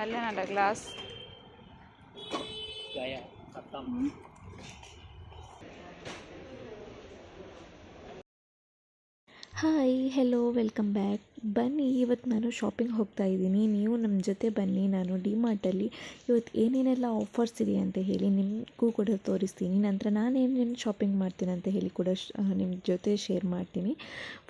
நல்ல நல்ல class hi hello welcome back ಬನ್ನಿ, ಇವತ್ತು ನಾನು ಶಾಪಿಂಗ್ ಹೋಗ್ತಾ ಇದ್ದೀನಿ. ನೀವು ನಮ್ಮ ಜೊತೆ ಬನ್ನಿ. ನಾನು ಡಿಮಾರ್ಟಲ್ಲಿ ಇವತ್ತು ಏನೇನೆಲ್ಲ ಆಫರ್ಸ್ ಇದೆ ಅಂತ ಹೇಳಿ ನಿಮಗೂ ಕೂಡ ತೋರಿಸ್ತೀನಿ. ನಂತರ ನಾನು ಏನೇನು ಶಾಪಿಂಗ್ ಮಾಡ್ತೀನಿ ಅಂತ ಹೇಳಿ ಕೂಡ ನಿಮ್ಮ ಜೊತೆ ಶೇರ್ ಮಾಡ್ತೀನಿ.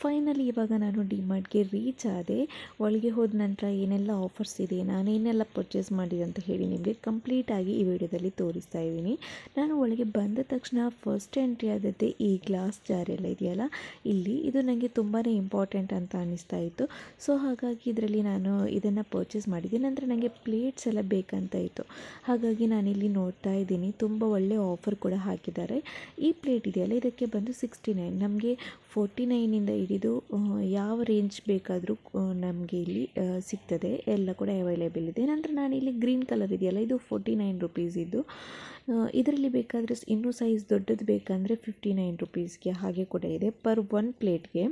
ಫೈನಲಿ ಇವಾಗ ನಾನು ಡಿಮಾರ್ಟ್ಗೆ ರೀಚ್ ಆದೆ. ಒಳಗೆ ಹೋದ ನಂತರ ಏನೆಲ್ಲ ಆಫರ್ಸ್ ಇದೆ, ನಾನೇನೆಲ್ಲ ಪರ್ಚೇಸ್ ಮಾಡಿದೆ ಅಂತ ಹೇಳಿ ನಿಮಗೆ ಕಂಪ್ಲೀಟಾಗಿ ಈ ವಿಡಿಯೋದಲ್ಲಿ ತೋರಿಸ್ತಾ ಇದ್ದೀನಿ. ನಾನು ಒಳಗೆ ಬಂದ ತಕ್ಷಣ ಫಸ್ಟ್ ಎಂಟ್ರಿ ಆದದ್ದೇ ಈ ಗ್ಲಾಸ್ ಜಾರ್ ಎಲ್ಲ ಇದೆಯಲ್ಲ? ಇಲ್ಲಿ ಇದು ನನಗೆ ತುಂಬಾ ಇಂಪಾರ್ಟೆಂಟ್ ಅಂತ ಅನ್ನಿಸ್ತಾ ಇತ್ತು. ಸೊ ಹಾಗಾಗಿ ಇದರಲ್ಲಿ ನಾನು ಇದನ್ನು ಪರ್ಚೇಸ್ ಮಾಡಿದ್ದೀನಿ ನಂತರ ನನಗೆ ಪ್ಲೇಟ್ಸ್ ಎಲ್ಲ ಬೇಕಂತ ಇತ್ತು. ಹಾಗಾಗಿ ನಾನಿಲ್ಲಿ ನೋಡ್ತಾ ಇದ್ದೀನಿ. ತುಂಬ ಒಳ್ಳೆ ಆಫರ್ ಕೂಡ ಹಾಕಿದ್ದಾರೆ. ಈ ಪ್ಲೇಟ್ ಇದೆಯಲ್ಲ? ಇದಕ್ಕೆ ಬಂದು ಸಿಕ್ಸ್ಟಿ ನೈನ್ ನಮಗೆ ಫೋರ್ಟಿ ನೈನಿಂದ ಹಿಡಿದು ಯಾವ ರೇಂಜ್ ಬೇಕಾದರೂ ನಮಗೆ ಇಲ್ಲಿ ಸಿಗ್ತದೆ. ಎಲ್ಲ ಕೂಡ ಅವೈಲೇಬಲ್ ಇದೆ. ನಂತರ ನಾನು ಇಲ್ಲಿ ಗ್ರೀನ್ ಕಲರ್ ಇದೆಯಲ್ಲ? ಇದು ಫೋರ್ಟಿ ನೈನ್ ರುಪೀಸ್ ಇದ್ದು ಇದರಲ್ಲಿ ಬೇಕಾದರೆ ಇನ್ನೂ ಸೈಜ್ ದೊಡ್ಡದು ಬೇಕಂದರೆ ಫಿಫ್ಟಿ ನೈನ್ ರುಪೀಸ್ಗೆ ಹಾಗೆ ಕೂಡ ಇದೆ. ಪರ್ ಒನ್ ಪ್ಲೇಟ್ಗೆ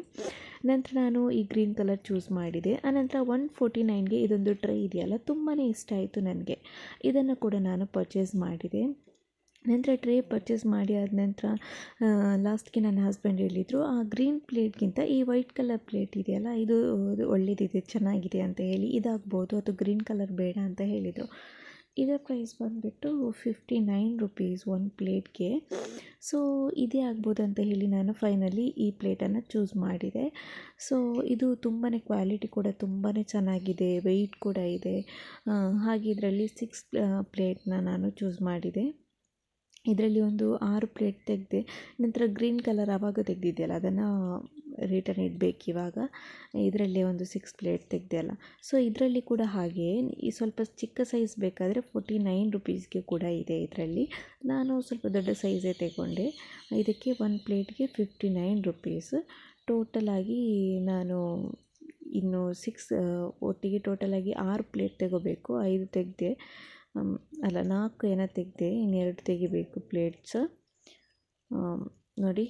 ನಂತರ ನಾನು ಈ ಗ್ರೀನ್ ಕಲರ್ ಚೂಸ್ ಮಾಡಿದೆ. ಆನಂತರ ಒನ್ ಫೋರ್ಟಿ ನೈನ್ಗೆ ಇದೊಂದು ಟ್ರೈ ಇದೆಯಲ್ಲ ತುಂಬಾ ಇಷ್ಟ ಆಯಿತು ನನಗೆ. ಇದನ್ನು ಕೂಡ ನಾನು ಪರ್ಚೇಸ್ ಮಾಡಿದೆ. ನಂತರ ಟ್ರೇ ಪರ್ಚೇಸ್ ಮಾಡಿ ಆದ ನಂತರ ಲಾಸ್ಟ್ಗೆ ನನ್ನ ಹಸ್ಬೆಂಡ್ ಹೇಳಿದರು, ಆ ಗ್ರೀನ್ ಪ್ಲೇಟ್ಗಿಂತ ಈ ವೈಟ್ ಕಲರ್ ಪ್ಲೇಟ್ ಇದೆಯಲ್ಲ, ಇದು ಒಳ್ಳೆಯದಿದೆ ಚೆನ್ನಾಗಿದೆ ಅಂತ ಹೇಳಿ, ಇದಾಗ್ಬೋದು ಅಥವಾ ಗ್ರೀನ್ ಕಲರ್ ಬೇಡ ಅಂತ ಹೇಳಿದರು. ಇದರ ಪ್ರೈಸ್ ಬಂದುಬಿಟ್ಟು ಫಿಫ್ಟಿ ನೈನ್ ರುಪೀಸ್ ಒಂದು ಪ್ಲೇಟ್ಗೆ ಸೊ ಇದೇ ಆಗ್ಬೋದು ಅಂತ ಹೇಳಿ ನಾನು ಫೈನಲಿ ಈ ಪ್ಲೇಟನ್ನು ಚೂಸ್ ಮಾಡಿದೆ. ಸೊ ಇದು ತುಂಬಾ ಕ್ವಾಲಿಟಿ ಕೂಡ ತುಂಬಾ ಚೆನ್ನಾಗಿದೆ ವೆಯ್ಟ್ ಕೂಡ ಇದೆ. ಹಾಗೆ ಇದರಲ್ಲಿ ಸಿಕ್ಸ್ ಪ್ಲೇಟ್ನ ನಾನು ಚೂಸ್ ಮಾಡಿದೆ. ಇದರಲ್ಲಿ ಒಂದು ಆರು ಪ್ಲೇಟ್ ತೆಗೆದೆ, ನಂತರ ಗ್ರೀನ್ ಕಲರ್ ಆವಾಗ ತೆಗೆದಿದ್ದೆಯಲ್ಲ ಅದನ್ನು ರಿಟರ್ನ್ ಇಡಬೇಕು ಇವಾಗ. ಇದರಲ್ಲೇ ಒಂದು ಸಿಕ್ಸ್ ಪ್ಲೇಟ್ ತೆಗೆದೆ ಅಲ್ಲ ಸೊ ಇದರಲ್ಲಿ ಕೂಡ ಹಾಗೆ, ಈ ಸ್ವಲ್ಪ ಚಿಕ್ಕ ಸೈಜ್ ಬೇಕಾದರೆ ಫೋರ್ಟಿ ನೈನ್ ರುಪೀಸ್ಗೆ ಕೂಡ ಇದೆ ಇದರಲ್ಲಿ. ನಾನು ಸ್ವಲ್ಪ ದೊಡ್ಡ ಸೈಜೇ ತಗೊಂಡೆ. ಇದಕ್ಕೆ ಒಂದು ಪ್ಲೇಟ್ಗೆ ಫಿಫ್ಟಿ ನೈನ್ ರುಪೀಸ್. ಟೋಟಲಾಗಿ ನಾನು ಇನ್ನು ಸಿಕ್ಸ್ ಒಟ್ಟಿಗೆ ಟೋಟಲಾಗಿ ಆರು ಪ್ಲೇಟ್ ತಗೋಬೇಕು, ಐದು ತೆಗೆದೆ. ಅಲ್ಲ, ನಾಲ್ಕು ಏನೋ ತೆಗೆದೆ, ಇನ್ನೆರಡು ತೆಗಿಬೇಕು ಪ್ಲೇಟ್ಸ್ ನೋಡಿ,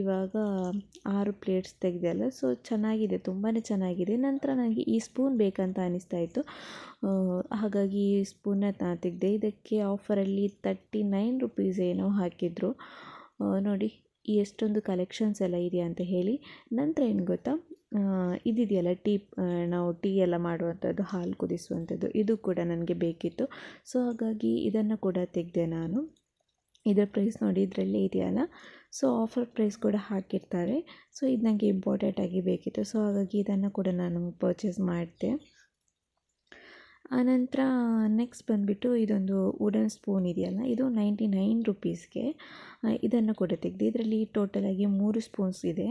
ಇವಾಗ ಆರು ಪ್ಲೇಟ್ಸ್ ತೆಗೆದೆ ಅಲ್ಲ ಸೊ ಚೆನ್ನಾಗಿದೆ ತುಂಬಾ ಚೆನ್ನಾಗಿದೆ. ನಂತರ ನನಗೆ ಈ ಸ್ಪೂನ್ ಬೇಕಂತ ಅನಿಸ್ತಾ ಇತ್ತು. ಹಾಗಾಗಿ ಈ ಸ್ಪೂನ್ನ ತೆಗೆದೆ. ಇದಕ್ಕೆ ಆಫರಲ್ಲಿ ತರ್ಟಿ ನೈನ್ ರುಪೀಸ್ ಏನೋ ಹಾಕಿದ್ರು. ನೋಡಿ ಎಷ್ಟೊಂದು ಕಲೆಕ್ಷನ್ಸ್ ಎಲ್ಲ ಇದೆ ಅಂತ ಹೇಳಿ. ನಂತರ ಏನು ಗೊತ್ತಾ? ಇದಿದೆಯಲ್ಲ ಟೀ ನಾವು ಟೀ ಎಲ್ಲ ಮಾಡುವಂಥದ್ದು, ಹಾಲು ಕುದಿಸುವಂಥದ್ದು, ಇದು ಕೂಡ ನನಗೆ ಬೇಕಿತ್ತು. ಸೊ ಹಾಗಾಗಿ ಇದನ್ನು ಕೂಡ ತೆಗೆದೆ ನಾನು. ಇದರ ಪ್ರೈಸ್ ನೋಡಿ, ಇದರಲ್ಲಿ ಇದೆಯಲ್ಲ? ಸೊ ಆಫರ್ ಪ್ರೈಸ್ ಕೂಡ ಹಾಕಿರ್ತಾರೆ. ಸೊ ಇದು ನನಗೆ ಇಂಪಾರ್ಟೆಂಟ್ ಆಗಿ ಬೇಕಿತ್ತು. ಸೊ ಹಾಗಾಗಿ ಇದನ್ನು ಕೂಡ ನಾನು ಪರ್ಚೇಸ್ ಮಾಡಿದೆ. ಆನಂತರ ನೆಕ್ಸ್ಟ್ ಬಂದುಬಿಟ್ಟು ಇದೊಂದು ವುಡನ್ ಸ್ಪೂನ್ ಇದೆಯಲ್ಲ? ಇದು ನೈಂಟಿ ನೈನ್ ರುಪೀಸ್ಗೆ ಇದನ್ನು ಕೂಡ ತೆಗೆದು. ಇದರಲ್ಲಿ ಟೋಟಲಾಗಿ ಮೂರು ಸ್ಪೂನ್ಸ್ ಇದೆ.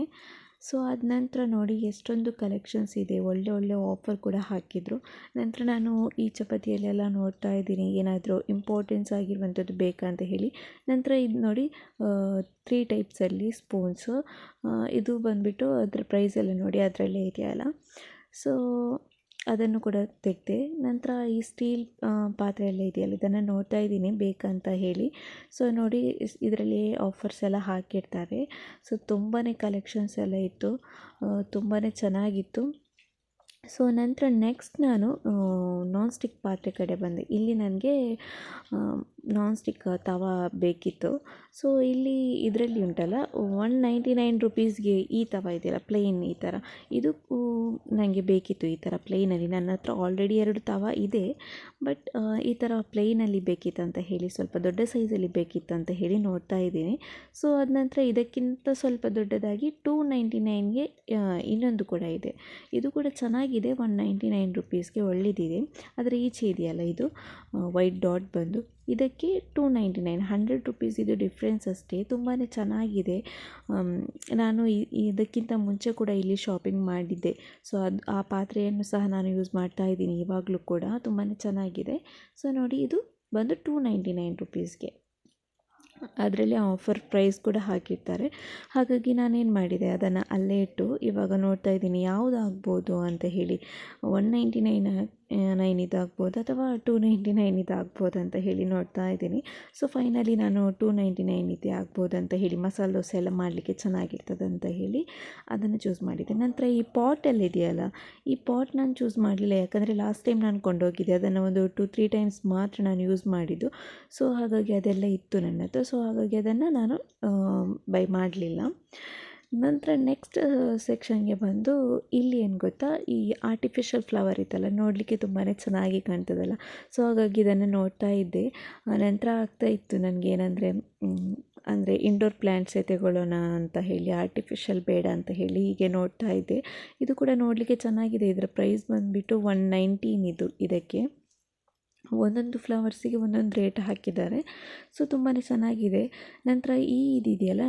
ಸೊ, ಅದ ನಂತರ ನೋಡಿ ಎಷ್ಟೊಂದು ಕಲೆಕ್ಷನ್ಸ್ ಇದೆ. ಒಳ್ಳೆ ಒಳ್ಳೆ ಆಫರ್ ಕೂಡ ಹಾಕಿದರು. ನಂತರ ನಾನು ಈ ಚಪಾತಿಯಲ್ಲೆಲ್ಲ ನೋಡ್ತಾ ಇದ್ದೀನಿ. ಏನಾದರೂ ಇಂಪಾರ್ಟೆನ್ಸ್ ಆಗಿರುವಂಥದ್ದು ಬೇಕಾ ಅಂತ ಹೇಳಿ. ನಂತರ ಇದು ನೋಡಿ ತ್ರೀ ಟೈಪ್ಸಲ್ಲಿ ಸ್ಪೂನ್ಸು ಇದು ಬಂದುಬಿಟ್ಟು ಅದರ ಪ್ರೈಸ್ ಎಲ್ಲ ನೋಡಿ ಅದರಲ್ಲೇ ಇದೆಯಲ್ಲ. ಸೊ ಅದನ್ನು ಕೂಡ ತೆಗೆದೆ, ನಂತರ ಈ ಸ್ಟೀಲ್ ಪಾತ್ರೆ ಎಲ್ಲ ಇದೆಯಲ್ಲ, ಇದನ್ನು ನೋಡ್ತಾ ಇದ್ದೀನಿ, ಬೇಕಂತ ಹೇಳಿ. ಸೊ ನೋಡಿ ಇದರಲ್ಲಿ ಆಫರ್ಸ್ ಎಲ್ಲ ಹಾಕಿರ್ತಾರೆ. ಸೊ ತುಂಬಾ ಕಲೆಕ್ಷನ್ಸ್ ಎಲ್ಲ ಇತ್ತು. ತುಂಬಾ ಚೆನ್ನಾಗಿತ್ತು. ಸೊ ನಂತರ ನೆಕ್ಸ್ಟ್ ನಾನು ನಾನ್ ಸ್ಟಿಕ್ ಪಾತ್ರೆ ಕಡೆ ಬಂದೆ. ಇಲ್ಲಿ ನನಗೆ ನಾನ್ ಸ್ಟಿಕ್ ತವಾ ಬೇಕಿತ್ತು. ಸೊ ಇಲ್ಲಿ ಇದರಲ್ಲಿ ಉಂಟಲ್ಲ ಒನ್ ನೈಂಟಿ ನೈನ್ ರುಪೀಸ್ಗೆ ಈ ತವ ಇದೆಯಲ್ಲ ಪ್ಲೇನ್ ಈ ಥರ ಇದು ನನಗೆ ಬೇಕಿತ್ತು ಈ ಥರ ಪ್ಲೇನಲ್ಲಿ ನನ್ನ ಹತ್ರ ಆಲ್ರೆಡಿ ಎರಡು ತವ ಇದೆ ಬಟ್ ಈ ಥರ ಪ್ಲೇನಲ್ಲಿ ಬೇಕಿತ್ತು ಅಂತ ಹೇಳಿ, ಸ್ವಲ್ಪ ದೊಡ್ಡ ಸೈಜಲ್ಲಿ ಬೇಕಿತ್ತು ಅಂತ ಹೇಳಿ ನೋಡ್ತಾ ಇದ್ದೀನಿ. ಸೊ ಅದ ನಂತರ ಇದಕ್ಕಿಂತ ಸ್ವಲ್ಪ ದೊಡ್ಡದಾಗಿ ಟೂ ನೈಂಟಿ ನೈನ್ಗೆ ಇನ್ನೊಂದು ಕೂಡ ಇದೆ. ಇದು ಕೂಡ ಚೆನ್ನಾಗಿದೆ ಒನ್ ನೈಂಟಿ ನೈನ್ ರುಪೀಸ್ಗೆ ಒಳ್ಳೆಯದಿದೆ ಆದರೆ ಈಚೆ ಇದೆಯಲ್ಲ ಇದು ವೈಟ್ ಡಾಟ್ ಬಂದು. ಇದಕ್ಕೆ two ninety nine, hundred rupees ಇದು ಡಿಫ್ರೆನ್ಸ್ ಅಷ್ಟೇ ತುಂಬಾ ಚೆನ್ನಾಗಿದೆ. ನಾನು ಇದಕ್ಕಿಂತ ಮುಂಚೆ ಕೂಡ ಇಲ್ಲಿ ಶಾಪಿಂಗ್ ಮಾಡಿದ್ದೆ. ಸೊ, ಅದು, ಆ ಪಾತ್ರೆಯನ್ನು ಸಹ ನಾನು ಯೂಸ್ ಮಾಡ್ತಾ ಇದ್ದೀನಿ ಇವಾಗಲೂ ಕೂಡ ತುಂಬಾ ಚೆನ್ನಾಗಿದೆ. ಸೊ, ನೋಡಿ, ಇದು ಬಂದು ಟೂ ನೈಂಟಿ ನೈನ್ ರುಪೀಸ್ಗೆ. ಅದರಲ್ಲಿ ಆಫರ್ ಪ್ರೈಸ್ ಕೂಡ ಹಾಕಿರ್ತಾರೆ. ಹಾಗಾಗಿ ನಾನೇನು ಮಾಡಿದೆ, ಅದನ್ನು ಅಲ್ಲೇ ಇಟ್ಟು ಇವಾಗ ನೋಡ್ತಾ ಇದ್ದೀನಿ, ಯಾವುದಾಗ್ಬೋದು ಅಂತ ಹೇಳಿ. ಒನ್ ನೈಂಟಿ ನೈನ್ ನೈನ್ ಇದಾಗ್ಬೋದು ಅಥವಾ ಟೂ ನೈಂಟಿ ನೈನ್ ಇದಾಗ್ಬೋದು ಅಂತ ಹೇಳಿ ನೋಡ್ತಾ ಇದ್ದೀನಿ. ಸೊ ಫೈನಲಿ ನಾನು ಟೂ ನೈಂಟಿ ನೈನ್ ಇದೆ ಆಗ್ಬೋದು ಅಂತ ಹೇಳಿ, ಮಸಾಲೆ ದೋಸೆ ಎಲ್ಲ ಮಾಡಲಿಕ್ಕೆ ಚೆನ್ನಾಗಿರ್ತದೆ ಅಂತ ಹೇಳಿ ಅದನ್ನು ಚೂಸ್ ಮಾಡಿದ್ದೆ ನಂತರ ಈ ಪಾಟ್ ಎಲ್ಲ ಇದೆಯಲ್ಲ ಈ ಪಾಟ್ ನಾನು ಚೂಸ್ ಮಾಡಲಿಲ್ಲ, ಯಾಕಂದರೆ ಲಾಸ್ಟ್ ಟೈಮ್ ನಾನು ಕೊಂಡೋಗಿದ್ದೆ, ಅದನ್ನು ಒಂದು ಟು ತ್ರೀ ಟೈಮ್ಸ್ ಮಾತ್ರ ನಾನು ಯೂಸ್ ಮಾಡಿದ್ದು. ಸೊ ಹಾಗಾಗಿ ಅದೆಲ್ಲ ಇತ್ತು ನನ್ನ ಹತ್ರ ಸೊ ಹಾಗಾಗಿ ಅದನ್ನು ನಾನು ಬೈ ಮಾಡಲಿಲ್ಲ. ನಂತರ ನೆಕ್ಸ್ಟ್ ಸೆಕ್ಷನ್ಗೆ ಬಂದು ಇಲ್ಲಿ ಏನು ಗೊತ್ತಾ? ಈ ಆರ್ಟಿಫಿಷಿಯಲ್ ಫ್ಲವರ್ ಇತ್ತಲ್ಲ, ನೋಡಲಿಕ್ಕೆ ತುಂಬಾ ಚೆನ್ನಾಗಿ ಕಾಣ್ತದಲ್ಲ. ಸೊ ಹಾಗಾಗಿ ಇದನ್ನು ನೋಡ್ತಾ ಇದ್ದೆ. ನಂತರ ಆಗ್ತಾ ಇತ್ತು ನನಗೆ ಏನಂದರೆ ಅಂದರೆ ಇಂಡೋರ್ ಪ್ಲ್ಯಾಂಟ್ಸೇ ತಗೊಳ್ಳೋಣ ಅಂತ ಹೇಳಿ ಆರ್ಟಿಫಿಷಿಯಲ್ ಬೇಡ ಅಂತ ಹೇಳಿ ಹೀಗೆ ನೋಡ್ತಾ ಇದ್ದೆ. ಇದು ಕೂಡ ನೋಡಲಿಕ್ಕೆ ಚೆನ್ನಾಗಿದೆ. ಇದರ ಪ್ರೈಸ್ ಬಂದುಬಿಟ್ಟು ಒನ್ ನೈಂಟೀನ್ ಇದು ಇದಕ್ಕೆ. ಒಂದೊಂದು ಫ್ಲವರ್ಸಿಗೆ ಒಂದೊಂದು ರೇಟ್ ಹಾಕಿದ್ದಾರೆ. ಸೊ ತುಂಬಾ ಚೆನ್ನಾಗಿದೆ. ನಂತರ ಈ ಇದಿದೆಯಲ್ಲ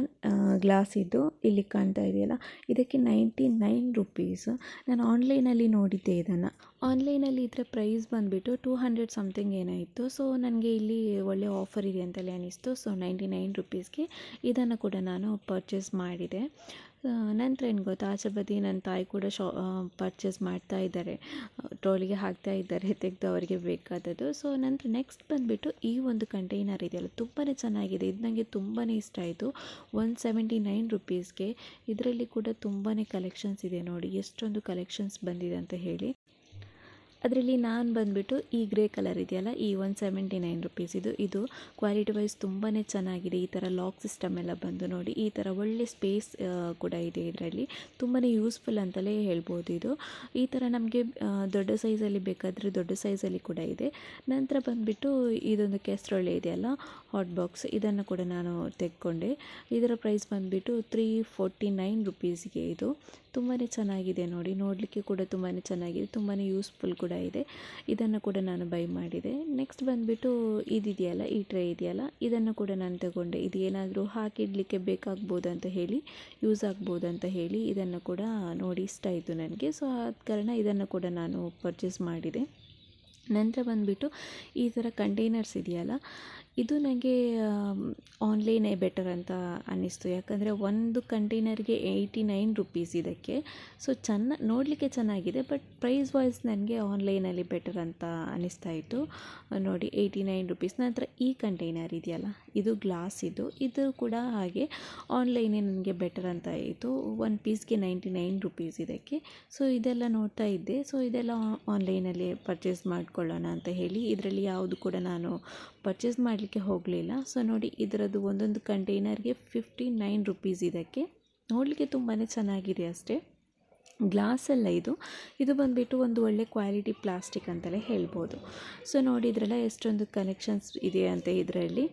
ಗ್ಲಾಸಿದ್ದು ಇಲ್ಲಿ ಕಾಣ್ತಾ ಇದೆಯಲ್ಲ, ಇದಕ್ಕೆ ನೈಂಟಿ ನೈನ್ ರುಪೀಸ್. ನಾನು ಆನ್ಲೈನಲ್ಲಿ ನೋಡಿದ್ದೆ ಇದನ್ನು. ಆನ್ಲೈನಲ್ಲಿ ಇದರ ಪ್ರೈಸ್ ಬಂದುಬಿಟ್ಟು ಟೂ ಹಂಡ್ರೆಡ್ ಸಮಥಿಂಗ್ ಏನಾಯಿತು ಸೊ, ನನಗೆ ಇಲ್ಲಿ ಒಳ್ಳೆ ಆಫರ್ ಇದೆ ಅಂತಲೇ ಅನ್ನಿಸ್ತು ಸೊ, ನೈಂಟಿ ನೈನ್ ರುಪೀಸ್ಗೆ ಇದನ್ನು ಕೂಡ ನಾನು ಪರ್ಚೇಸ್ ಮಾಡಿದೆ. ನಂತರ ಏನು ಗೊತ್ತಾ? ಆಚೆ ಬದಿ ನನ್ನ ತಾಯಿ ಕೂಡ ಶಾ ಪರ್ಚೇಸ್ ಮಾಡ್ತಾ ಇದ್ದಾರೆ. ಟ್ರೋಲಿಗೆ ಹಾಕ್ತಾ ಇದ್ದಾರೆ, ತೆಗೆದು ಅವರಿಗೆ ಬೇಕಾದದ್ದು. ಸೊ ನಂತರ ನೆಕ್ಸ್ಟ್ ಬಂದುಬಿಟ್ಟು ಈ ಒಂದು ಕಂಟೈನರ್ ಇದೆಯಲ್ಲ ತುಂಬಾ ಚೆನ್ನಾಗಿದೆ. ಇದು ನನಗೆ ತುಂಬಾ ಇಷ್ಟ ಆಯಿತು. ಒನ್ ಸೆವೆಂಟಿ ನೈನ್ ರುಪೀಸ್ಗೆ ಇದರಲ್ಲಿ ಕೂಡ ತುಂಬಾ ಕಲೆಕ್ಷನ್ಸ್ ಇದೆ ನೋಡಿ. ಎಷ್ಟೊಂದು ಕಲೆಕ್ಷನ್ಸ್ ಬಂದಿದೆ ಅಂತ ಹೇಳಿ. ಅದರಲ್ಲಿ ನಾನು ಬಂದುಬಿಟ್ಟು ಈ ಗ್ರೇ ಕಲರ್ ಇದೆಯಲ್ಲ, ಈ ಒನ್ ಸೆವೆಂಟಿ ನೈನ್ ರುಪೀಸ್ ಇದು. ಇದು ಕ್ವಾಲಿಟಿ ವೈಸ್ ತುಂಬಾ ಚೆನ್ನಾಗಿದೆ. ಈ ಥರ ಲಾಕ್ ಸಿಸ್ಟಮ್ ಎಲ್ಲ ಬಂದು ನೋಡಿ, ಈ ಥರ ಒಳ್ಳೆ ಸ್ಪೇಸ್ ಕೂಡ ಇದೆ ಇದರಲ್ಲಿ. ತುಂಬಾ ಯೂಸ್ಫುಲ್ ಅಂತಲೇ ಹೇಳ್ಬೋದು ಇದು. ಈ ಥರ ನಮಗೆ ದೊಡ್ಡ ಸೈಜಲ್ಲಿ ಬೇಕಾದರೆ ದೊಡ್ಡ ಸೈಜಲ್ಲಿ ಕೂಡ ಇದೆ. ನಂತರ ಬಂದುಬಿಟ್ಟು ಇದೊಂದು ಕೆಸ್ರೊಳ್ಳೆ ಇದೆಯಲ್ಲ ಹಾಟ್ ಬಾಕ್ಸ್ ಇದನ್ನು ಕೂಡ ನಾನು ತೆಕ್ಕೊಂಡೆ. ಇದರ ಪ್ರೈಸ್ ಬಂದುಬಿಟ್ಟು ತ್ರೀ ಫೋರ್ಟಿ ನೈನ್ ರುಪೀಸ್ಗೆ ಇದು. ತುಂಬಾ ಚೆನ್ನಾಗಿದೆ ನೋಡಿ. ನೋಡಲಿಕ್ಕೆ ಕೂಡ ತುಂಬಾ ಚೆನ್ನಾಗಿದೆ. ತುಂಬಾ ಯೂಸ್ಫುಲ್ ಕೂಡ ಇದೆ. ಇದನ್ನು ಕೂಡ ನಾನು ಬೈ ಮಾಡಿದೆ. ನೆಕ್ಸ್ಟ್ ಬಂದುಬಿಟ್ಟು ಇದಿದೆಯಲ್ಲ, ಈ ಟ್ರೇ ಇದೆಯಲ್ಲ, ಇದನ್ನು ಕೂಡ ನಾನು ತಗೊಂಡೆ. ಇದು ಏನಾದರೂ ಹಾಕಿಡಲಿಕ್ಕೆ ಬೇಕಾಗ್ಬೋದು ಅಂತ ಹೇಳಿ ಯೂಸ್ ಆಗ್ಬೋದು ಅಂತ ಹೇಳಿ ಇದನ್ನು ಕೂಡ ನೋಡಿ ಇಷ್ಟ ಆಯಿತು ನನಗೆ. ಸೊ ಆದ ಕಾರಣ ಇದನ್ನು ಕೂಡ ನಾನು ಪರ್ಚೇಸ್ ಮಾಡಿದೆ. ನಂತರ ಬಂದುಬಿಟ್ಟು ಈ ಥರ ಕಂಟೈನರ್ಸ್ ಇದೆಯಲ್ಲ ಇದು ನನಗೆ ಆನ್ಲೈನೇ ಬೆಟರ್ ಅಂತ ಅನ್ನಿಸ್ತು. ಯಾಕಂದರೆ ಒಂದು ಕಂಟೈನರ್ಗೆ ಏಯ್ಟಿ ನೈನ್ ರುಪೀಸ್ ಇದಕ್ಕೆ. ಸೊ ಚೆನ್ನ, ನೋಡಲಿಕ್ಕೆ ಚೆನ್ನಾಗಿದೆ ಬಟ್ ಪ್ರೈಸ್ ವೈಸ್ ನನಗೆ ಆನ್ಲೈನಲ್ಲಿ ಬೆಟರ್ ಅಂತ ಅನ್ನಿಸ್ತಾ ಇತ್ತು. ನೋಡಿ ಏಯ್ಟಿ ನೈನ್ ರುಪೀಸ್ ನಂತರ ಈ ಕಂಟೈನರ್ ಇದೆಯಲ್ಲ, ಇದು ಗ್ಲಾಸ್ ಇದು. ಇದು ಕೂಡ ಹಾಗೆ ಆನ್ಲೈನೇ ನನಗೆ ಬೆಟರ್ ಅಂತ ಆಯಿತು ಒನ್ ಪೀಸ್ಗೆ ನೈಂಟಿ ನೈನ್ ರುಪೀಸ್ ಇದಕ್ಕೆ. ಸೊ ಇದೆಲ್ಲ ನೋಡ್ತಾ ಇದ್ದೆ. ಸೊ ಇದೆಲ್ಲ ಆನ್ಲೈನಲ್ಲಿ ಪರ್ಚೇಸ್ ಮಾಡ್ಕೊಳ್ಳೋಣ ಅಂತ ಹೇಳಿ, ಇದರಲ್ಲಿ ಯಾವುದು ಕೂಡ ನಾನು ಪರ್ಚೇಸ್ ಮಾಡಲಿಕ್ಕೆ ಹೋಗಲಿಲ್ಲ. ಸೊ ನೋಡಿ ಇದರದ್ದು ಒಂದೊಂದು ಕಂಟೈನರ್ಗೆ ಫಿಫ್ಟಿ ನೈನ್ ರುಪೀಸ್ ಇದಕ್ಕೆ. ನೋಡಲಿಕ್ಕೆ ತುಂಬಾ ಚೆನ್ನಾಗಿದೆ ಅಷ್ಟೇ. ಗ್ಲಾಸ್ ಎಲ್ಲ ಇದು. ಇದು ಬಂದುಬಿಟ್ಟು ಒಂದು ಒಳ್ಳೆ ಕ್ವಾಲಿಟಿ ಪ್ಲಾಸ್ಟಿಕ್ ಅಂತಲೇ ಹೇಳ್ಬೋದು. ಸೊ ನೋಡಿ ಇದರೆಲ್ಲ ಎಷ್ಟೊಂದು ಕಲೆಕ್ಷನ್ಸ್ ಇದೆ ಅಂತ ಇದರಲ್ಲಿ.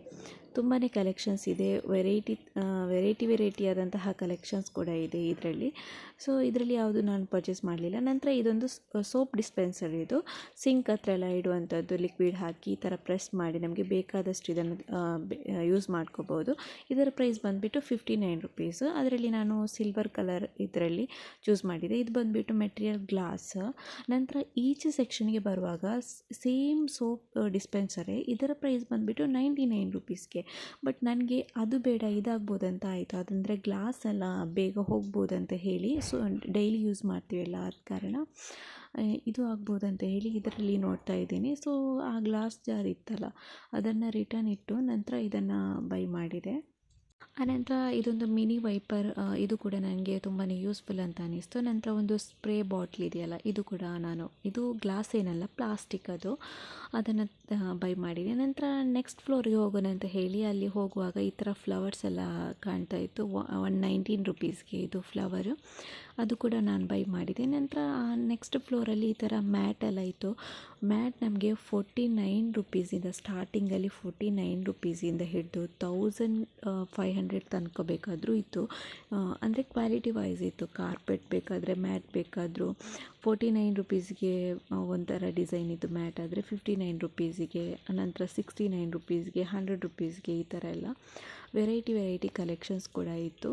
ತುಂಬಾ ಕಲೆಕ್ಷನ್ಸ್ ಇದೆ. ವೆರೈಟಿ ವೆರೈಟಿ ಆದಂತಹ ಕಲೆಕ್ಷನ್ಸ್ ಕೂಡ ಇದೆ ಇದರಲ್ಲಿ. ಸೊ ಇದರಲ್ಲಿ ಯಾವುದು ನಾನು ಪರ್ಚೇಸ್ ಮಾಡಲಿಲ್ಲ. ನಂತರ ಇದೊಂದು ಸೋಪ್ ಡಿಸ್ಪೆನ್ಸರ್ ಇದು. ಸಿಂಕ್ ಹತ್ರ ಎಲ್ಲ ಇಡುವಂಥದ್ದು ಲಿಕ್ವಿಡ್ ಹಾಕಿ ಈ ಥರ ಪ್ರೆಸ್ ಮಾಡಿ ನಮಗೆ ಬೇಕಾದಷ್ಟು ಇದನ್ನು ಯೂಸ್ ಮಾಡ್ಕೋಬೋದು. ಇದರ ಪ್ರೈಸ್ ಬಂದುಬಿಟ್ಟು ಫಿಫ್ಟಿ ನೈನ್ ರುಪೀಸು ಅದರಲ್ಲಿ ನಾನು ಸಿಲ್ವರ್ ಕಲರ್ ಇದರಲ್ಲಿ ಚೂಸ್ ಮಾಡಿದೆ. ಇದು ಬಂದುಬಿಟ್ಟು ಮೆಟೀರಿಯಲ್ ಗ್ಲಾಸ್ ನಂತರ ಈಚೆ ಸೆಕ್ಷನ್ಗೆ ಬರುವಾಗ ಸೇಮ್ ಸೋಪ್ ಡಿಸ್ಪೆನ್ಸರೇ ಇದರ ಪ್ರೈಸ್ ಬಂದುಬಿಟ್ಟು ನೈಂಟಿ ನೈನ್ ರುಪೀಸ್ಗೆ ಬಟ್ ನನಗೆ ಅದು ಬೇಡ ಇದಾಗ್ಬೋದಂತ ಆಯಿತು. ಅದಂದರೆ ಗ್ಲಾಸ್ ಎಲ್ಲ ಬೇಗ ಹೋಗ್ಬೋದಂತ ಹೇಳಿ. ಸೊ, ಡೈಲಿ ಯೂಸ್ ಮಾಡ್ತೀವಲ್ಲ ಆದ ಕಾರಣ. ಇದು ಆಗ್ಬೋದಂತ ಹೇಳಿ ಇದರಲ್ಲಿ ನೋಡ್ತಾ ಇದ್ದೀನಿ. ಸೊ, ಆ ಗ್ಲಾಸ್ ಜಾರ್ ಇತ್ತಲ್ಲ, ಅದನ್ನು ರಿಟರ್ನ್ ಇಟ್ಟು ನಂತರ ಇದನ್ನು ಬೈ ಮಾಡಿದೆ. ಆನಂತರ ಇದೊಂದು ಮಿನಿ ವೈಪರ್ ಇದು ಕೂಡ ನನಗೆ ತುಂಬಾ ಯೂಸ್ಫುಲ್ ಅಂತ ಅನ್ನಿಸ್ತು ನಂತರ ಒಂದು ಸ್ಪ್ರೇ ಬಾಟ್ಲ್ ಇದೆಯಲ್ಲ, ಇದು ಕೂಡ ನಾನು, ಇದು ಗ್ಲಾಸ್ ಏನಲ್ಲ, ಪ್ಲಾಸ್ಟಿಕ್ ಅದು. ಅದನ್ನು ಬೈ ಮಾಡಿದೆ. ನಂತರ ನೆಕ್ಸ್ಟ್ ಫ್ಲೋರಿಗೆ ಹೋಗೋಣ ಅಂತ ಹೇಳಿ, ಅಲ್ಲಿ ಹೋಗುವಾಗ ಈ ಥರ ಫ್ಲವರ್ಸ್ ಎಲ್ಲ ಕಾಣ್ತಾ ಇತ್ತು. ಒನ್ ನೈನ್ಟೀನ್ ರುಪೀಸ್ಗೆ ಇದು ಫ್ಲವರು. ಅದು ಕೂಡ ನಾನು ಬೈ ಮಾಡಿದೆ. ನಂತರ ನೆಕ್ಸ್ಟ್ ಫ್ಲೋರಲ್ಲಿ ಈ ಥರ ಮ್ಯಾಟ್ ಎಲ್ಲ ಇತ್ತು. ಮ್ಯಾಟ್ ನಮಗೆ ಫೋರ್ಟಿ ನೈನ್ ರುಪೀಸಿಂದ, ಸ್ಟಾರ್ಟಿಂಗಲ್ಲಿ ಫೋರ್ಟಿ ನೈನ್ ರುಪೀಸಿಂದ ಹಿಡಿದು, ತೌಸಂಡ್ ಫೈವ್ ಹಂಡ್ರೆಡ್ ತನಕ ಬೇಕಾದರೂ ಇತ್ತು. ಅಂದರೆ ಕ್ವಾಲಿಟಿ ವೈಸ್ ಇತ್ತು. ಕಾರ್ಪೆಟ್ ಬೇಕಾದರೆ ಮ್ಯಾಟ್ ಬೇಕಾದರೂ. ಫೋರ್ಟಿ ನೈನ್ ರುಪೀಸ್ಗೆ ಒಂಥರ ಡಿಸೈನ್ ಇತ್ತು ಮ್ಯಾಟ್ ಆದರೆ ಫಿಫ್ಟಿ ನೈನ್ ರುಪೀಸಿಗೆ ನಂತರ ಸಿಕ್ಸ್ಟಿ ನೈನ್ ರುಪೀಸ್ಗೆ ಹಂಡ್ರೆಡ್ ರುಪೀಸ್ಗೆ ಈ ಥರ ಎಲ್ಲ ವೆರೈಟಿ ವೆರೈಟಿ ಕಲೆಕ್ಷನ್ಸ್ ಕೂಡ ಇತ್ತು.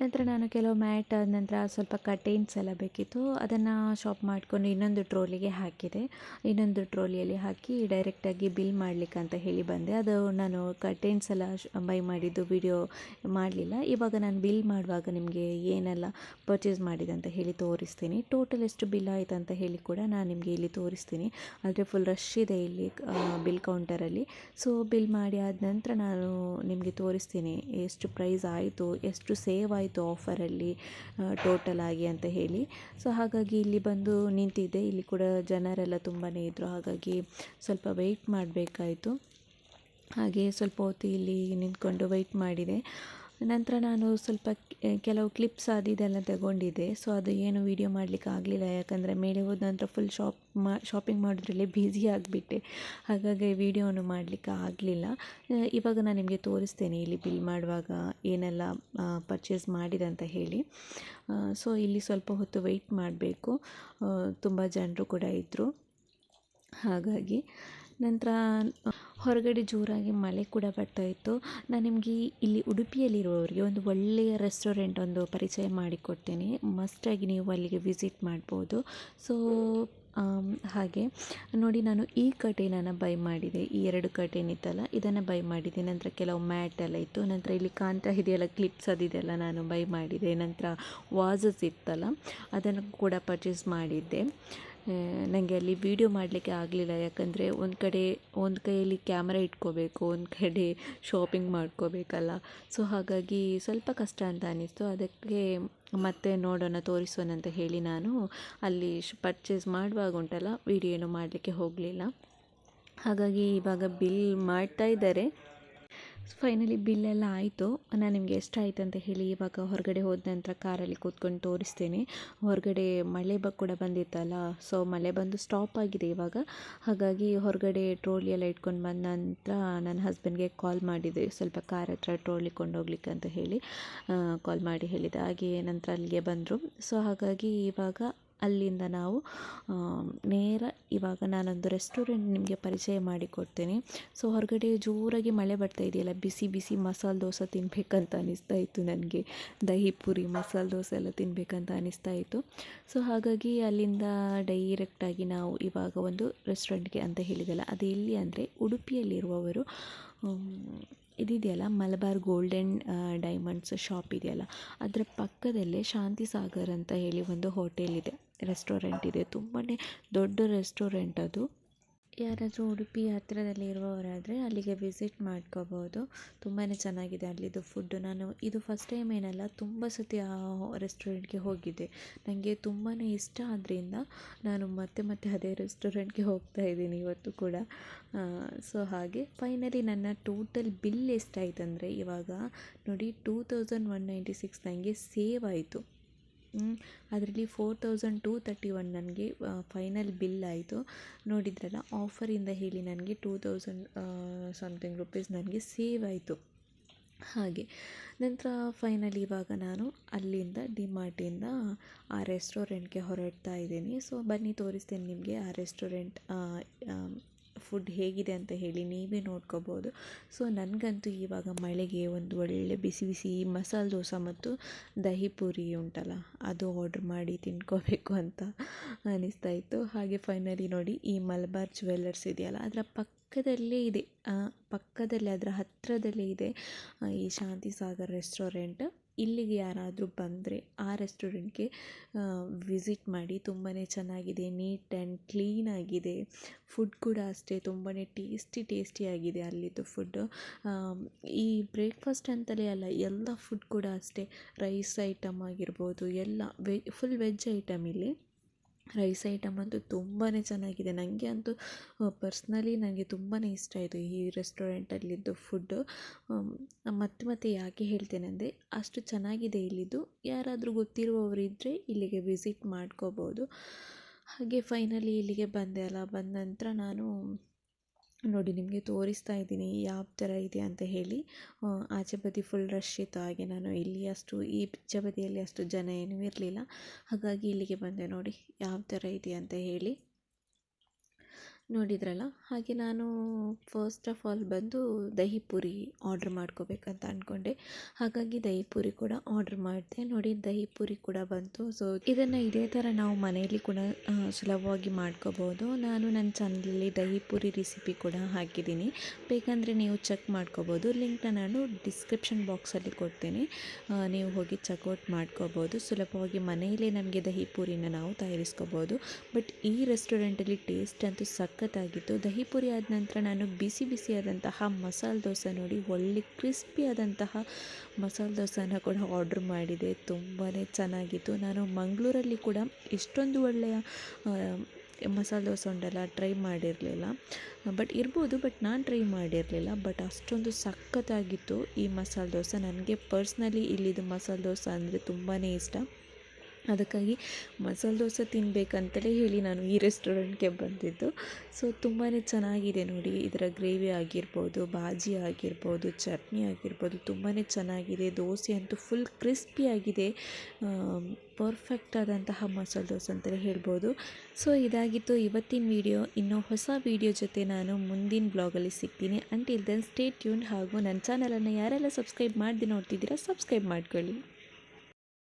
ನಂತರ ನಾನು ಕೆಲವು ಮ್ಯಾಟ್ ಆದ ನಂತರ ಸ್ವಲ್ಪ ಕಟೇನ್ಸ್ ಎಲ್ಲ ಬೇಕಿತ್ತು. ಅದನ್ನು ಶಾಪ್ ಮಾಡಿಕೊಂಡು ಇನ್ನೊಂದು ಟ್ರೋಲಿಗೆ ಹಾಕಿದೆ. ಇನ್ನೊಂದು ಟ್ರೋಲಿಯಲ್ಲಿ ಹಾಕಿ ಡೈರೆಕ್ಟಾಗಿ ಬಿಲ್ ಮಾಡಲಿಕ್ಕೆ ಅಂತ ಹೇಳಿ ಬಂದೆ. ಅದು ನಾನು ಕಟೇನ್ಸ್ ಎಲ್ಲ ಬೈ ಮಾಡಿದ್ದು ವಿಡಿಯೋ ಮಾಡಲಿಲ್ಲ. ಇವಾಗ ನಾನು ಬಿಲ್ ಮಾಡುವಾಗ ನಿಮಗೆ ಏನೆಲ್ಲ ಪರ್ಚೇಸ್ ಮಾಡಿದೆ ಅಂತ ಹೇಳಿ ತೋರಿಸ್ತೀನಿ. ಟೋಟಲ್ ಎಷ್ಟು ಬಿಲ್ ಆಯಿತು ಅಂತ ಹೇಳಿ ಕೂಡ ನಾನು ನಿಮಗೆ ಇಲ್ಲಿ ತೋರಿಸ್ತೀನಿ. ಆದರೆ ಫುಲ್ ರಶ್ ಇದೆ ಇಲ್ಲಿ ಬಿಲ್ ಕೌಂಟರಲ್ಲಿ ಸೊ ಬಿಲ್ ಮಾಡಿ ಆದ ನಂತರ ನಾನು ನಿಮಗೆ ತೋರಿಸ್ತೀನಿ ಎಷ್ಟು ಪ್ರೈಸ್ ಆಯಿತು, ಎಷ್ಟು ಸೇವ್ ಆಯಿತು ಆಫರಲ್ಲಿ ಟೋಟಲ್ ಆಗಿ ಅಂತ ಹೇಳಿ. ಸೊ ಹಾಗಾಗಿ ಇಲ್ಲಿ ಬಂದು ನಿಂತಿದ್ದೆ. ಇಲ್ಲಿ ಕೂಡ ಜನರೆಲ್ಲ ತುಂಬಾ ಇದ್ದರು ಹಾಗಾಗಿ ಸ್ವಲ್ಪ ವೆಯ್ಟ್ ಮಾಡಬೇಕಾಯಿತು. ಹಾಗೆ ಸ್ವಲ್ಪ ಹೊತ್ತು ಇಲ್ಲಿ ನಿಂತ್ಕೊಂಡು ವೆಯ್ಟ್ ಮಾಡಿದೆ. ನಂತರ ನಾನು ಸ್ವಲ್ಪ ಕೆಲವು ಕ್ಲಿಪ್ಸ್ ಅದು ಇದೆಲ್ಲ ತಗೊಂಡಿದ್ದೆ. ಸೊ ಅದು ಏನು ವೀಡಿಯೋ ಮಾಡಲಿಕ್ಕೆ ಆಗಲಿಲ್ಲ. ಯಾಕಂದರೆ ಮೇಲೆ ಹೋದ ನಂತರ ಫುಲ್ ಶಾಪ್ ಮಾ ಶಾಪಿಂಗ್ ಮಾಡೋದ್ರಲ್ಲೇ ಬ್ಯುಸಿ ಆಗಿಬಿಟ್ಟೆ. ಹಾಗಾಗಿ ವೀಡಿಯೋನು ಮಾಡಲಿಕ್ಕೆ ಆಗಲಿಲ್ಲ. ಇವಾಗ ನಾನು ನಿಮಗೆ ತೋರಿಸ್ತೇನೆ ಇಲ್ಲಿ ಬಿಲ್ ಮಾಡುವಾಗ ಏನೆಲ್ಲ ಪರ್ಚೇಸ್ ಮಾಡಿದೆ ಅಂತ ಹೇಳಿ. ಸೊ ಇಲ್ಲಿ ಸ್ವಲ್ಪ ಹೊತ್ತು ವೆಯ್ಟ್ ಮಾಡಬೇಕು. ತುಂಬ ಜನರು ಕೂಡ ಇದ್ದರು ಹಾಗಾಗಿ ನಂತರ ಹೊರಗಡೆ ಜೋರಾಗಿ ಮಳೆ ಕೂಡ ಬರ್ತಾ ಇತ್ತು. ನಾನು ನಿಮಗೆ ಇಲ್ಲಿ ಉಡುಪಿಯಲ್ಲಿರುವವರಿಗೆ ಒಂದು ಒಳ್ಳೆಯ ರೆಸ್ಟೋರೆಂಟ್ ಒಂದು ಪರಿಚಯ ಮಾಡಿಕೊಡ್ತೇನೆ. ಮಸ್ಟಾಗಿ ನೀವು ಅಲ್ಲಿಗೆ ವಿಸಿಟ್ ಮಾಡ್ಬೋದು. ಸೊ ಹಾಗೆ. ನೋಡಿ, ನಾನು ಈ ಕಟೇನನ್ನು ಬೈ ಮಾಡಿದೆ. ಈ ಎರಡು ಕಟೇನ್ ಇತ್ತಲ್ಲ ಇದನ್ನು ಬೈ ಮಾಡಿದೆ. ನಂತರ ಕೆಲವು ಮ್ಯಾಟ್ ಎಲ್ಲ ಇತ್ತು. ನಂತರ ಇಲ್ಲಿ ಕಾಣ್ತಾ ಇದೆಯಲ್ಲ ಕ್ಲಿಪ್ಸ್ ಅದಿದೆಲ್ಲ ನಾನು ಬೈ ಮಾಡಿದೆ. ನಂತರ ವಾಸಸ್ ಇತ್ತಲ್ಲ, ಅದನ್ನು ಕೂಡ ಪರ್ಚೇಸ್ ಮಾಡಿದ್ದೆ. ನನಗೆ ಅಲ್ಲಿ ವೀಡಿಯೋ ಮಾಡಲಿಕ್ಕೆ ಆಗಲಿಲ್ಲ. ಯಾಕಂದರೆ ಒಂದು ಕಡೆ, ಒಂದು ಕೈಯಲ್ಲಿ ಕ್ಯಾಮ್ರಾ ಇಟ್ಕೋಬೇಕು, ಒಂದು ಕಡೆ ಶಾಪಿಂಗ್ ಮಾಡ್ಕೋಬೇಕಲ್ಲ. ಸೊ ಹಾಗಾಗಿ ಸ್ವಲ್ಪ ಕಷ್ಟ ಅಂತ ಅನ್ನಿಸ್ತು ಅದಕ್ಕೆ ಮತ್ತೆ ನೋಡೋಣ, ತೋರಿಸೋಣ ಅಂತ ಹೇಳಿ ನಾನು ಅಲ್ಲಿ ಪರ್ಚೇಸ್ ಮಾಡುವಾಗ ಉಂಟಲ್ಲ ವೀಡಿಯೋ ಏನು ಮಾಡಲಿಕ್ಕೆ ಹೋಗಲಿಲ್ಲ. ಹಾಗಾಗಿ ಇವಾಗ ಬಿಲ್ ಮಾಡ್ತಾ ಇದ್ದಾರೆ. ಫೈನಲಿ ಬಿಲ್ಲೆಲ್ಲ ಆಯಿತು. ನಾನು ನಿಮಗೆ ಎಷ್ಟಾಯಿತು ಅಂತ ಹೇಳಿ ಇವಾಗ ಹೊರಗಡೆ ಹೋದ ನಂತರ ಕಾರಲ್ಲಿ ಕೂತ್ಕೊಂಡು ತೋರಿಸ್ತೇನೆ. ಹೊರಗಡೆ ಮಳೆ ಬ ಕೂಡ ಬಂದಿತ್ತಲ್ಲ ಸೊ ಮಳೆ ಬಂದು ಸ್ಟಾಪ್ ಆಗಿದೆ ಇವಾಗ. ಹಾಗಾಗಿ ಹೊರಗಡೆ ಟ್ರೋಲಿ ಎಲ್ಲ ಇಟ್ಕೊಂಡು ಬಂದ ನಂತರ ನನ್ನ ಹಸ್ಬೆಂಡ್ಗೆ ಕಾಲ್ ಮಾಡಿದೆ. ಸ್ವಲ್ಪ ಕಾರ್ ಹತ್ರ ಟ್ರೋಲಿ ಕೊಂಡೋಗ್ಲಿಕ್ಕೆ ಅಂತ ಹೇಳಿ ಕಾಲ್ ಮಾಡಿ ಹೇಳಿದೆ. ಹಾಗೆ ನಂತರ ಅಲ್ಲಿಗೆ ಬಂದರು. ಸೊ ಹಾಗಾಗಿ ಇವಾಗ ಅಲ್ಲಿಂದ ನಾವು ನೇರ ಇವಾಗ ನಾನೊಂದು ರೆಸ್ಟೋರೆಂಟ್ ನಿಮಗೆ ಪರಿಚಯ ಮಾಡಿಕೊಡ್ತೇನೆ. ಸೊ ಹೊರಗಡೆ ಜೋರಾಗಿ ಮಳೆ ಬರ್ತಾ ಇದೆಯಲ್ಲ, ಬಿಸಿ ಬಿಸಿ ಮಸಾಲೆ ದೋಸೆ ತಿನ್ನಬೇಕಂತ ಅನಿಸ್ತಾ ಇತ್ತು ನನಗೆ. ದಹಿ ಪುರಿ, ಮಸಾಲೆ ದೋಸೆ ಎಲ್ಲ ತಿನ್ನಬೇಕಂತ ಅನಿಸ್ತಾ ಇತ್ತು. ಸೊ ಹಾಗಾಗಿ ಅಲ್ಲಿಂದ ಡೈರೆಕ್ಟಾಗಿ ನಾವು ಇವಾಗ ಒಂದು ರೆಸ್ಟೋರೆಂಟ್ಗೆ ಅಂತ ಹೇಳಿದೆಲ್ಲ. ಅದು ಎಲ್ಲಿ ಅಂದರೆ ಉಡುಪಿಯಲ್ಲಿರುವವರು ಇದಿದೆಯಲ್ಲ ಮಲಬಾರ್ ಗೋಲ್ಡನ್ ಡೈಮಂಡ್ಸ್ ಶಾಪ್ ಇದೆಯಲ್ಲ? ಅದರ ಪಕ್ಕದಲ್ಲೇ ಶಾಂತಿ ಸಾಗರ್ ಅಂತ ಹೇಳಿ ಒಂದು ಹೋಟೆಲ್ ಇದೆ. ರೆಸ್ಟೋರೆಂಟ್ ಇದೆ. ತುಂಬಾ ದೊಡ್ಡ ರೆಸ್ಟೋರೆಂಟ್ ಅದು. ಯಾರಾದರೂ ಉಡುಪಿ ಹತ್ತಿರದಲ್ಲಿ ಇರುವವರಾದರೆ ಅಲ್ಲಿಗೆ ವಿಸಿಟ್ ಮಾಡ್ಕೋಬೋದು. ತುಂಬಾ ಚೆನ್ನಾಗಿದೆ ಅಲ್ಲಿದು ಫುಡ್ಡು ನಾನು ಇದು ಫಸ್ಟ್ ಟೈಮ್ ಏನಲ್ಲ, ತುಂಬ ಸತಿ ಆ ರೆಸ್ಟೋರೆಂಟ್ಗೆ ಹೋಗಿದ್ದೆ. ನನಗೆ ತುಂಬಾ ಇಷ್ಟ ಆದ್ದರಿಂದ ನಾನು ಮತ್ತೆ ಮತ್ತೆ ಅದೇ ರೆಸ್ಟೋರೆಂಟ್ಗೆ ಹೋಗ್ತಾ ಇದ್ದೀನಿ ಇವತ್ತು ಕೂಡ. ಸೊ ಹಾಗೆ ಫೈನಲಿ ನನ್ನ ಟೋಟಲ್ ಬಿಲ್ ಎಷ್ಟಾಯ್ತು ಅಂದರೆ ಇವಾಗ ನೋಡಿ two thousand one ninety six ನನಗೆ ಸೇವ್ ಆಯಿತು. ಅದರಲ್ಲಿ four thousand two thirty one ನನಗೆ ಫೈನಲ್ ಬಿಲ್ ಆಯಿತು. ನೋಡಿದ್ರಲ್ಲ ಆಫರಿಂದ ಹೇಳಿ ನನಗೆ ಟೂ ತೌಸಂಡ್ ಸಮಥಿಂಗ್ ರುಪೀಸ್ ನನಗೆ ಸೇವ್ ಆಯಿತು. ಹಾಗೆ, ನಂತರ ಫೈನಲಿ ಇವಾಗ ನಾನು ಅಲ್ಲಿಂದ ಡಿಮಾರ್ಟಿಂದ ಆ ರೆಸ್ಟೋರೆಂಟ್ಗೆ ಹೊರಡ್ತಾ ಇದ್ದೀನಿ. ಸೊ ಬನ್ನಿ ತೋರಿಸ್ತೇನೆ ನಿಮಗೆ ಆ ರೆಸ್ಟೋರೆಂಟ್ ಫುಡ್ ಹೇಗಿದೆ ಅಂತ ಹೇಳಿ ನೀವೇ ನೋಡ್ಕೋಬೋದು. ಸೊ, ನನಗಂತೂ ಇವಾಗ ಮಳೆಗೆ ಒಂದು ಒಳ್ಳೆ ಬಿಸಿ ಬಿಸಿ ಮಸಾಲೆ ದೋಸೆ ಮತ್ತು ದಹಿ ಪೂರಿ ಉಂಟಲ್ಲ, ಅದು ಆರ್ಡ್ರ್ ಮಾಡಿ ತಿನ್ಕೋಬೇಕು ಅಂತ ಅನ್ನಿಸ್ತಾ ಇತ್ತು. ಹಾಗೆ ಫೈನಲಿ ನೋಡಿ, ಈ ಮಲಬಾರ್ ಜ್ಯುವೆಲ್ಲರ್ಸ್ ಇದೆಯಲ್ಲ, ಅದರ ಪಕ್ಕದಲ್ಲೇ ಇದೆ. ಪಕ್ಕದಲ್ಲೇ, ಅದರ ಹತ್ತಿರದಲ್ಲೇ ಇದೆ ಈ ಶಾಂತಿ ಸಾಗರ್ ರೆಸ್ಟೋರೆಂಟ್ ಇಲ್ಲಿಗೆ ಯಾರಾದರೂ ಬಂದರೆ ಆ ರೆಸ್ಟೋರೆಂಟ್ಗೆ ವಿಸಿಟ್ ಮಾಡಿ ತುಂಬಾ ಚೆನ್ನಾಗಿದೆ, ನೀಟ್ ಆ್ಯಂಡ್ ಕ್ಲೀನಾಗಿದೆ ಫುಡ್ ಕೂಡ ಅಷ್ಟೇ ತುಂಬಾ ಟೇಸ್ಟಿ ಟೇಸ್ಟಿಯಾಗಿದೆ ಅಲ್ಲಿದ್ದು ಫುಡ್ಡು. ಈ ಬ್ರೇಕ್ಫಾಸ್ಟ್ ಅಂತಲೇ ಅಲ್ಲ, ಎಲ್ಲ ಫುಡ್ ಕೂಡ ಅಷ್ಟೇ. ರೈಸ್ ಐಟಮ್ ಆಗಿರ್ಬೋದು, ಎಲ್ಲ ವೆ, ಫುಲ್ ವೆಜ್ ಐಟಮ್ ಇಲ್ಲಿ. ರೈಸ್ ಐಟಮ್ ಅಂತೂ ತುಂಬಾ ಚೆನ್ನಾಗಿದೆ. ನನಗೆ ಅಂತೂ ಪರ್ಸ್ನಲಿ ನನಗೆ ತುಂಬಾ ಇಷ್ಟ ಆಯಿತು ಈ ರೆಸ್ಟೋರೆಂಟಲ್ಲಿದ್ದು ಫುಡ್ಡು ಮತ್ತೆ ಮತ್ತೆ ಯಾಕೆ ಹೇಳ್ತೇನೆ ಅಂದರೆ, ಅಷ್ಟು ಚೆನ್ನಾಗಿದೆ ಇಲ್ಲಿದ್ದು. ಯಾರಾದರೂ ಗೊತ್ತಿರುವವರಿದ್ದರೆ ಇಲ್ಲಿಗೆ ವಿಸಿಟ್ ಮಾಡ್ಕೋಬೋದು. ಹಾಗೆ ಫೈನಲಿ ಇಲ್ಲಿಗೆ ಬಂದೆ ಅಲ್ಲ. ಬಂದ ನಂತರ ನಾನು ನೋಡಿ, ನಿಮಗೆ ತೋರಿಸ್ತಾ ಇದ್ದೀನಿ ಯಾವ ಥರ ಇದೆ ಅಂತ ಹೇಳಿ. ಆಚೆ ಬದಿ ಫುಲ್ ರಶ್ ಇತ್ತು, ಹಾಗೆ ನಾನು ಇಲ್ಲಿ ಅಷ್ಟು, ಈ ಈಚೆ ಬದಿಯಲ್ಲಿ ಅಷ್ಟು ಜನ ಏನೂ ಇರಲಿಲ್ಲ. ಹಾಗಾಗಿ ಇಲ್ಲಿಗೆ ಬಂದೆ ನೋಡಿ, ಯಾವ ಥರ ಇದೆ ಅಂತ ಹೇಳಿ. ನೋಡಿದ್ರಲ್ಲ? ಹಾಗೆ ನಾನು ಫಸ್ಟ್ ಆಫ್ ಆಲ್ ಬಂದು ದಹಿ ಪೂರಿ ಆರ್ಡ್ರ್ ಮಾಡ್ಕೋಬೇಕಂತ ಅಂದ್ಕೊಂಡೆ ಹಾಗಾಗಿ ದಹಿ ಪೂರಿ ಕೂಡ ಆರ್ಡ್ರ್ ಮಾಡಿದೆ. ನೋಡಿ ದಹಿ ಪೂರಿ ಕೂಡ ಬಂತು. ಸೊ ಇದನ್ನು ಇದೇ ಥರ ನಾವು ಮನೆಯಲ್ಲಿ ಕೂಡ ಸುಲಭವಾಗಿ ಮಾಡ್ಕೋಬೋದು ನಾನು ನನ್ನ ಚಾನಲಲ್ಲಿ ದಹಿ ಪೂರಿ ರೆಸಿಪಿ ಕೂಡ ಹಾಕಿದ್ದೀನಿ. ಬೇಕಂದರೆ ನೀವು ಚೆಕ್ ಮಾಡ್ಕೋಬೋದು ಲಿಂಕ್ನ ನಾನು ಡಿಸ್ಕ್ರಿಪ್ಷನ್ ಬಾಕ್ಸಲ್ಲಿ ಕೊಡ್ತೀನಿ. ನೀವು ಹೋಗಿ ಚೆಕ್ಔಟ್ ಮಾಡ್ಕೋಬೋದು ಸುಲಭವಾಗಿ ಮನೆಯಲ್ಲೇ ನಮಗೆ ದಹಿ ಪೂರಿನ ನಾವು ತಯಾರಿಸ್ಕೋಬೋದು ಬಟ್ ಈ ರೆಸ್ಟೋರೆಂಟಲ್ಲಿ ಟೇಸ್ಟ್ ಅಂತೂ ಸಖತ್ತಾಗಿತ್ತು. ದಹಿ ಪುರಿ ಆದ ನಂತರ ನಾನು ಬಿಸಿ ಬಿಸಿಯಾದಂತಹ ಮಸಾಲೆ ದೋಸೆ ನೋಡಿ ಒಳ್ಳೆ ಕ್ರಿಸ್ಪಿ ಆದಂತಹ ಮಸಾಲೆ ದೋಸೆನ ಕೂಡ ಆರ್ಡ್ರ್ ಮಾಡಿದೆ. ತುಂಬಾ ಚೆನ್ನಾಗಿತ್ತು. ನಾನು ಮಂಗಳೂರಲ್ಲಿ ಕೂಡ ಇಷ್ಟೊಂದು ಒಳ್ಳೆಯ ಮಸಾಲೆ ದೋಸೆ ಉಂಡೆಲ್ಲ ಟ್ರೈ ಮಾಡಿರಲಿಲ್ಲ. ಬಟ್ ಇರ್ಬೋದು, ಬಟ್ ನಾನು ಟ್ರೈ ಮಾಡಿರಲಿಲ್ಲ. ಬಟ್ ಅಷ್ಟೊಂದು ಸಖತ್ತಾಗಿತ್ತು ಈ ಮಸಾಲೆ ದೋಸೆ. ನನಗೆ ಪರ್ಸ್ನಲಿ ಇಲ್ಲಿದು ಮಸಾಲೆ ದೋಸೆ ಅಂದರೆ ತುಂಬಾ ಇಷ್ಟ. ಅದಕ್ಕಾಗಿ ಮಸಾಲೆ ದೋಸೆ ತಿನ್ನಬೇಕಂತಲೇ ಹೇಳಿ ನಾನು ಈ ರೆಸ್ಟೋರೆಂಟ್ಗೆ ಬಂದಿದ್ದು. ಸೊ ತುಂಬಾ ಚೆನ್ನಾಗಿದೆ ನೋಡಿ. ಇದರ ಗ್ರೇವಿ ಆಗಿರ್ಬೋದು, ಬಾಜಿ ಆಗಿರ್ಬೋದು, ಚಟ್ನಿ ಆಗಿರ್ಬೋದು ತುಂಬಾ ಚೆನ್ನಾಗಿದೆ. ದೋಸೆ ಅಂತೂ ಫುಲ್ ಕ್ರಿಸ್ಪಿಯಾಗಿದೆ ಪರ್ಫೆಕ್ಟ್ ಆದಂತಹ ಮಸಾಲೆ ದೋಸೆ ಅಂತಲೇ ಹೇಳ್ಬೋದು. ಸೊ, ಇದಾಗಿತ್ತು ಇವತ್ತಿನ ವಿಡಿಯೋ ಇನ್ನೂ ಹೊಸ ವಿಡಿಯೋ ಜೊತೆ ನಾನು ಮುಂದಿನ ಬ್ಲಾಗಲ್ಲಿ ಸಿಗ್ತೀನಿ. ಅಂಟಿಲ್ ದೆನ್ ಸ್ಟೇ ಟ್ಯೂನ್ ಹಾಗೂ ನನ್ನ ಚಾನಲನ್ನು ಯಾರೆಲ್ಲ ಸಬ್ಸ್ಕ್ರೈಬ್ ಮಾಡಿದೆ ನೋಡ್ತಿದ್ದೀರಾ ಸಬ್ಸ್ಕ್ರೈಬ್ ಮಾಡ್ಕೊಳ್ಳಿ.